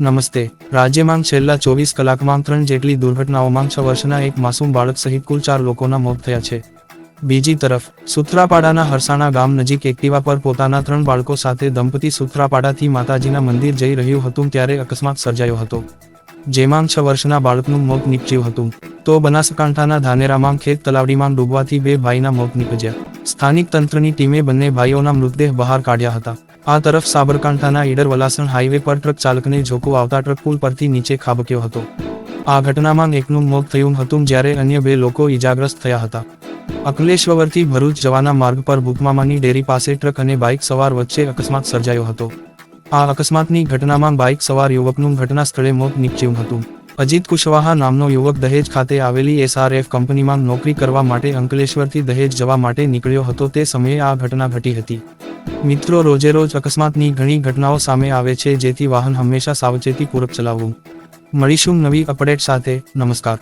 નમસ્તે. રાજ્યમાં છેલ્લા ચોવીસ કલાકમાં ત્રણ જેટલી દુર્ઘટનાઓમાં છ વર્ષના એક માસૂમ બાળક સહિત કુલ ચાર લોકોના મોત થયા છે. બીજી તરફ, સુત્રાપાડાના હરસાણા ગામ નજીક એક્ટિવા પર પોતાના ત્રણ બાળકો સાથે દંપતી સુત્રાપાડાથી માતાજીના મંદિર જઈ રહ્યું હતું ત્યારે અકસ્માત સર્જાયો હતો. જેમાં છ વર્ષના બાળકનું મોત નીપજ્યું હતું. તો બનાસકાંઠાના ધાનેરામાં ખેત તલાવડીમાં ડૂબવાથી બે ભાઈના મોત નીપજ્યા. સ્થાનિક તંત્રની ટીમે બંને ભાઈઓના મૃતદેહ બહાર કાઢ્યા હતા. આ તરફ સાબરકાંઠાના ઈડર વલાસણ હાઈવે પર ટ્રક ચાલકને ઝોકો આવતા ટ્રક પુલ પરથી નીચે ખાબક્યો હતો. આ ઘટનામાં એકનું મોત થયું હતું જ્યારે અન્ય બે લોકો ઈજાગ્રસ્ત થયા હતા. અકલેશ્વરથી ભરૂચ જવાના માર્ગ પર ભૂકમામાની ડેરી પાસે ટ્રક અને બાઇક સવાર વચ્ચે અકસ્માત સર્જાયો હતો. આ અકસ્માતની ઘટનામાં બાઇક સવાર યુવકનું ઘટના સ્થળે મોત નીપજ્યું હતું. અજીત કુશવાહા નામનો યુવક દહેજ ખાતે આવેલી એસઆરએફ કંપનીમાં નોકરી કરવા માટે અંકલેશ્વરથી દહેજ જવા માટે નીકળ્યો હતો. તે સમયે આ ઘટના ઘટી હતી. મિત્રો રોજેરોજ અકસ્માતની ઘણી ઘટનાઓ સામે આવે છે, જેથી વાહન હંમેશા સાવચેતીપૂર્વક ચલાવવું. મળીશું નવી અપડેટ સાથે. નમસ્કાર.